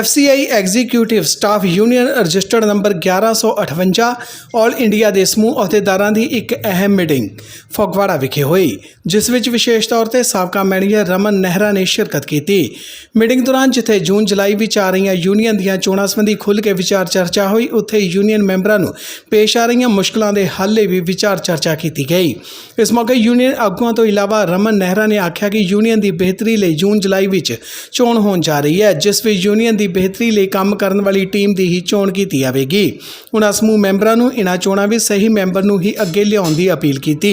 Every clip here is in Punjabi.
FCI executive staff union registered number 1158 all India ਦੇ ਸਮੂਹ ਅਹੁਦੇਦਾਰਾਂ ਦੀ ਇੱਕ ਅਹਿਮ ਮੀਟਿੰਗ ਫਗਵਾੜਾ ਵਿਖੇ ਹੋਈ, ਜਿਸ ਵਿੱਚ ਵਿਸ਼ੇਸ਼ ਤੌਰ ਤੇ ਸਾਬਕਾ ਮੈਨੇਜਰ ਰਮਨ ਨਹਿਰਾ ਨੇ ਸ਼ਿਰਕਤ ਕੀਤੀ। ਮੀਟਿੰਗ ਦੌਰਾਨ ਜਿੱਥੇ ਜੂਨ ਜੁਲਾਈ ਵਿੱਚ ਆ ਰਹੀਆਂ ਯੂਨੀਅਨ ਦੀਆਂ ਚੋਣਾਂ ਸੰਬੰਧੀ ਖੁੱਲ੍ਹ ਕੇ ਵਿਚਾਰ ਚਰਚਾ ਹੋਈ, ਉੱਥੇ ਯੂਨੀਅਨ ਮੈਂਬਰਾਂ ਨੂੰ ਪੇਸ਼ ਆ ਰਹੀਆਂ ਮੁਸ਼ਕਲਾਂ ਦੇ ਹੱਲ ਲਈ ਵੀ ਵਿਚਾਰ ਚਰਚਾ ਕੀਤੀ ਗਈ। ਇਸ ਮੌਕੇ ਯੂਨੀਅਨ ਆਗੂਆਂ ਤੋਂ ਇਲਾਵਾ ਰਮਨ ਨਹਿਰਾ ਨੇ ਆਖਿਆ ਕਿ ਯੂਨੀਅਨ ਦੀ ਬਿਹਤਰੀ ਲਈ ਜੂਨ ਜੁਲਾਈ ਵਿੱਚ ਚੋਣ ਹੋਣ ਜਾ ਰਹੀ ਹੈ, ਜਿਸ ਵਿੱਚ ਯੂਨੀਅਨ ਦੀ ਬਿਹਤਰੀ ਲਈ ਕੰਮ ਕਰਨ ਵਾਲੀ ਟੀਮ ਦੀ ਹੀ ਚੋਣ ਕੀਤੀ ਜਾਵੇਗੀ। ਉਹਨਾਂ ਸਮੂਹ ਮੈਂਬਰਾਂ ਨੂੰ ਇਨ੍ਹਾਂ ਚੋਣਾਂ ਵਿੱਚ ਸਹੀ ਮੈਂਬਰ ਨੂੰ ਹੀ ਅੱਗੇ ਲਿਆਉਣ ਦੀ ਅਪੀਲ ਕੀਤੀ,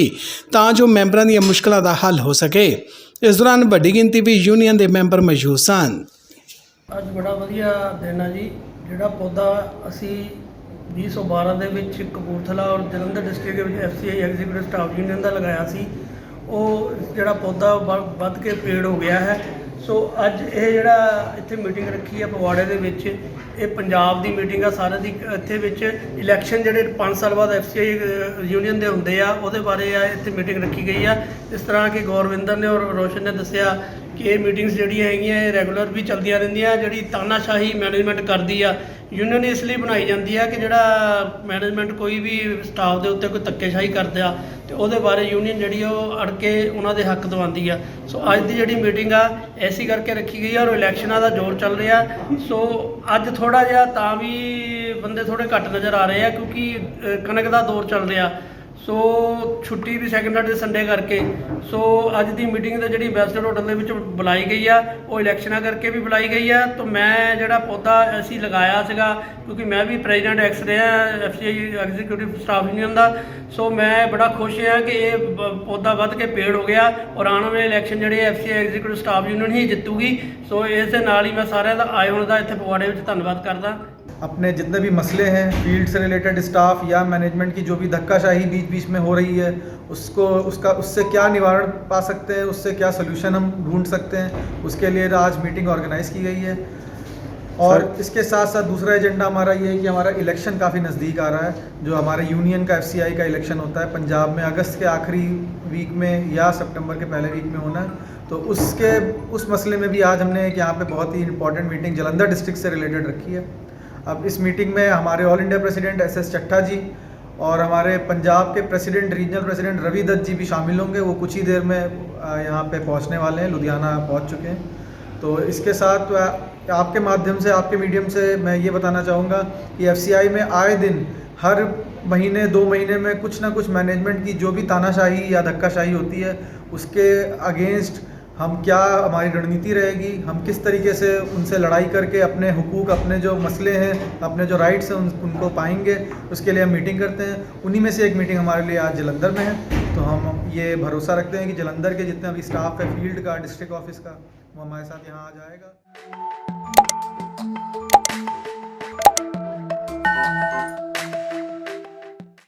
ਤਾਂ ਜੋ ਮੈਂਬਰਾਂ ਦੀਆਂ ਮੁਸ਼ਕਲਾਂ ਦਾ ਹੱਲ ਹੋ ਸਕੇ। ਇਸ ਦੌਰਾਨ ਵੱਡੀ ਗਿਣਤੀ ਵਿੱਚ ਯੂਨੀਅਨ ਦੇ ਮੈਂਬਰ ਮੌਜੂਦ ਸਨ। ਅੱਜ ਬੜਾ ਵਧੀਆ ਦਿਨ ਹੈ ਜੀ। ਜਿਹੜਾ ਪੌਦਾ ਅਸੀਂ 2012 ਦੇ ਵਿੱਚ ਕਪੂਰਥਲਾ ਔਰ ਜਲੰਧਰ ਡਿਸਟ੍ਰਿਕਟ ਦੇ ਵਿੱਚ ਐਫਸੀਆਈ ਐਗਜ਼ੀਕਿਊਟਿਵ ਸਟਾਫ ਯੂਨੀਅਨ ਦਾ ਲਗਾਇਆ ਸੀ, ਉਹ ਜਿਹੜਾ ਪੌਦਾ ਵੱਧ ਕੇ ਪੇੜ ਹੋ ਗਿਆ ਹੈ। ਸੋ ਅੱਜ ਇਹ ਜਿਹੜਾ ਇੱਥੇ ਮੀਟਿੰਗ ਰੱਖੀ ਹੈ ਪਵਾੜੇ ਦੇ ਵਿੱਚ, ਇਹ ਪੰਜਾਬ ਦੀ ਮੀਟਿੰਗ ਆ, ਸਾਰਿਆਂ ਦੀ ਇੱਥੇ ਵਿੱਚ ਇਲੈਕਸ਼ਨ ਜਿਹੜੇ 5 ਸਾਲ ਬਾਅਦ ਐਫਸੀਆਈ ਯੂਨੀਅਨ ਦੇ ਹੁੰਦੇ ਆ, ਉਹਦੇ ਬਾਰੇ ਆ ਇੱਥੇ ਮੀਟਿੰਗ ਰੱਖੀ ਗਈ ਆ। ਇਸ ਤਰ੍ਹਾਂ ਕਿ ਗੌਰਵਿੰਦਰ ਨੇ ਔਰ ਰੋਸ਼ਨ ਨੇ ਦੱਸਿਆ ਕਿ ਇਹ ਮੀਟਿੰਗਸ ਜਿਹੜੀਆਂ ਹੈਗੀਆਂ, ਇਹ ਰੈਗੂਲਰ ਵੀ ਚੱਲਦੀਆਂ ਰਹਿੰਦੀਆਂ, ਜਿਹੜੀ ਤਾਨਾਸ਼ਾਹੀ ਮੈਨੇਜਮੈਂਟ ਕਰਦੀ ਆ ਯੂਨੀਅਨ ਇਸ ਲਈ ਬਣਾਈ ਜਾਂਦੀ ਆ ਕਿ ਜਿਹੜਾ ਮੈਨੇਜਮੈਂਟ ਕੋਈ ਵੀ ਸਟਾਫ ਦੇ ਉੱਤੇ ਕੋਈ ਧੱਕੇਸ਼ਾਹੀ ਕਰਦਾ ਤੇ ਉਹਦੇ ਬਾਰੇ ਯੂਨੀਅਨ ਜਿਹੜੀ ਆ ਉਹ ਅੜ ਕੇ ਉਹਨਾਂ ਦੇ ਹੱਕ ਦਵਾਉਂਦੀ ਆ। ਸੋ ਅੱਜ ਦੀ ਜਿਹੜੀ ਮੀਟਿੰਗ ਆ, ਐਸੀ ਕਰਕੇ ਰੱਖੀ ਗਈ ਆ ਔਰ ਇਲੈਕਸ਼ਨਾਂ ਦਾ ਜ਼ੋਰ ਚੱਲ ਰਿਹਾ। ਸੋ ਅੱਜ ਥੋੜਾ ਜਿਹਾ ਤਾਂ ਵੀ ਬੰਦੇ ਥੋੜੇ ਘੱਟ ਨਜ਼ਰ ਆ ਰਹੇ ਆ ਕਿਉਂਕਿ ਕਣਕ ਦਾ ਦੌਰ ਚੱਲ ਰਿਹਾ। ਸੋ ਛੁੱਟੀ ਵੀ ਸੈਕੰਡ ਸੈਟਰਡੇ ਸੰਡੇ ਕਰਕੇ। ਸੋ ਅੱਜ ਦੀ ਮੀਟਿੰਗ ਤੇ ਜਿਹੜੀ ਐਂਬੈਸਡਰ ਹੋਟਲ ਦੇ ਵਿੱਚ ਬੁਲਾਈ ਗਈ ਆ, ਉਹ ਇਲੈਕਸ਼ਨਾਂ ਕਰਕੇ ਵੀ ਬੁਲਾਈ ਗਈ ਆ। ਤਾਂ ਮੈਂ ਜਿਹੜਾ ਪੌਦਾ ਅਸੀਂ ਲਗਾਇਆ ਸੀਗਾ, ਕਿਉਂਕਿ ਮੈਂ ਵੀ ਪ੍ਰੈਜ਼ੀਡੈਂਟ ਐਕਸ ਰਿਹਾ ਐਫਸੀਆਈ ਐਗਜ਼ੀਕਿਊਟਿਵ ਸਟਾਫ ਯੂਨੀਅਨ ਦਾ। ਸੋ ਮੈਂ ਬੜਾ ਖੁਸ਼ ਹਾਂ ਕਿ ਇਹ ਬ- ਪੌਦਾ ਵੱਧ ਕੇ ਪੇੜ ਹੋ ਗਿਆ ਔਰ ਆਉਣ ਵਾਲੇ ਇਲੈਕਸ਼ਨ ਜਿਹੜੇ ਐਫਸੀਆਈ ਐਗਜ਼ੀਕਿਊਟਿਵ ਸਟਾਫ ਯੂਨੀਅਨ ਹੀ ਜਿੱਤੂਗੀ। ਸੋ ਇਸ ਦੇ ਨਾਲ ਹੀ ਮੈਂ ਸਾਰਿਆਂ ਦਾ ਆਏ ਹੋਣ ਦਾ ਇੱਥੇ ਪਵਾੜੇ ਵਿੱਚ ਧੰਨਵਾਦ ਕਰਦਾ। अपने जितने भी मसले हैं फ़ील्ड से रिलेटेड स्टाफ या मैनेजमेंट की जो भी धक्काशाही बीच बीच में हो रही है उसको उसका उससे क्या निवारण पा सकते हैं उससे क्या सोल्यूशन हम ढूंढ सकते हैं उसके लिए आज मीटिंग ऑर्गेनाइज की गई है। और इसके साथ साथ दूसरा एजेंडा हमारा ये है कि हमारा इलेक्शन काफ़ी नज़दीक आ रहा है जो हमारे यूनियन का एफसीआई का इलेक्शन होता है पंजाब में अगस्त के आखिरी वीक में या सितंबर के पहले वीक में होना है। तो उसके उस मसले में भी आज हमने एक यहाँ पे बहुत ही इंपॉर्टेंट मीटिंग जलंधर डिस्ट्रिक्ट से रिलेटेड रखी है। अब इस मीटिंग में हमारे all India president S S Chatta ji और हमारे पंजाब के president, regional president Ravi Datt ji भी शामिल होंगे। वो कुछ ही देर में यहाँ पे पहुँचने वाले हैं। लुधियाना पहुँच चुके हैं। तो इसके साथ आपके माध्यम से, आपके मीडियम से मैं ये बताना चाहूँगा कि एफसीआई में आए दिन हर महीने, दो महीने में कुछ ना कुछ मैनेजमेंट की जो भी तानाशाही या धक्काशाही होती है, उसके अगेंस्ट हम क्या हमारी रणनीति रहेगी? हम किस तरीके से उनसे लड़ाई करके अपने हुकूक अपने जो मसले हैं अपने जो राइट्स हैं उन, उनको पाएँगे? उसके लिए हम मीटिंग करते हैं। उन्हीं में से एक मीटिंग हमारे लिए आज जलंधर में है। तो हम ये भरोसा रखते हैं कि जलंधर के जितने अभी स्टाफ है फ़ील्ड का डिस्ट्रिक्ट ऑफ़िस का वो हमारे साथ यहाँ आ जाएगा।